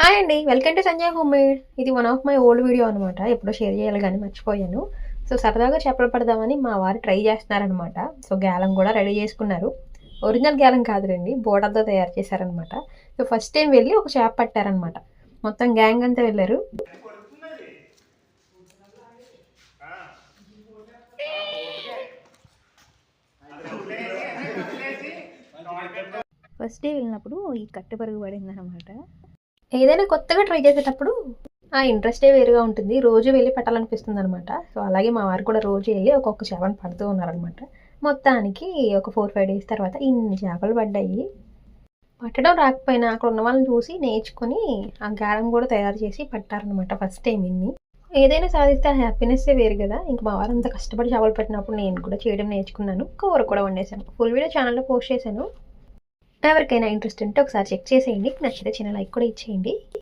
Hi అండి welcome to Sanjay home made ఇది one of my old video అనమాట ఎప్పుడో షేర్ చేయాలి కానీ మర్చిపోయాను. సో సరదాగా చేపలు పడదామని మా వారు ట్రై చేస్తున్నారనమాట సో గ్యాలం కూడా రెడీ చేసుకున్నారు. ఒరిజినల్ గ్యాలం కాదులేండి బోర్డర్తో తయారు చేశారనమాట సో ఫస్ట్ టైం వెళ్ళి ఒక చేప పట్టారనమాట మొత్తం గ్యాంగ్ అంతా వెళ్ళారు. ఫస్ట్ డే వెళ్ళినప్పుడు ఈ కట్టె పరుగు పడింది అనమాట ఏదైనా కొత్తగా ట్రై చేసేటప్పుడు ఆ ఇంట్రెస్టే వేరుగా ఉంటుంది. రోజు వెళ్ళి పట్టాలనిపిస్తుంది అనమాట సో అలాగే మా వారు కూడా రోజు వెళ్ళి ఒక్కొక్క చేపను పడుతూ ఉన్నారనమాట మొత్తానికి ఒక ఫోర్ ఫైవ్ డేస్ తర్వాత ఇన్ని చేపలు పడ్డాయి. పట్టడం రాకపోయినా అక్కడ ఉన్న వాళ్ళని చూసి నేర్చుకొని ఆ గారం కూడా తయారు చేసి పట్టారనమాట ఫస్ట్ టైం ఇన్ని. ఏదైనా సాధిస్తే ఆ హ్యాపీనెస్సే వేరు కదా. ఇంక మా వారు అంత కష్టపడి చేపలు పట్టినప్పుడు నేను కూడా చేయడం నేర్చుకున్నాను. కూర కూడా వండేశాను. ఫుల్ వీడియో ఛానల్లో పోస్ట్ చేశాను. ఎవరికైనా ఇంట్రెస్ట్ ఉంటే ఒకసారి చెక్ చేసేయండి. నచ్చితే చిన్న లైక్ కూడా ఇచ్చేయండి.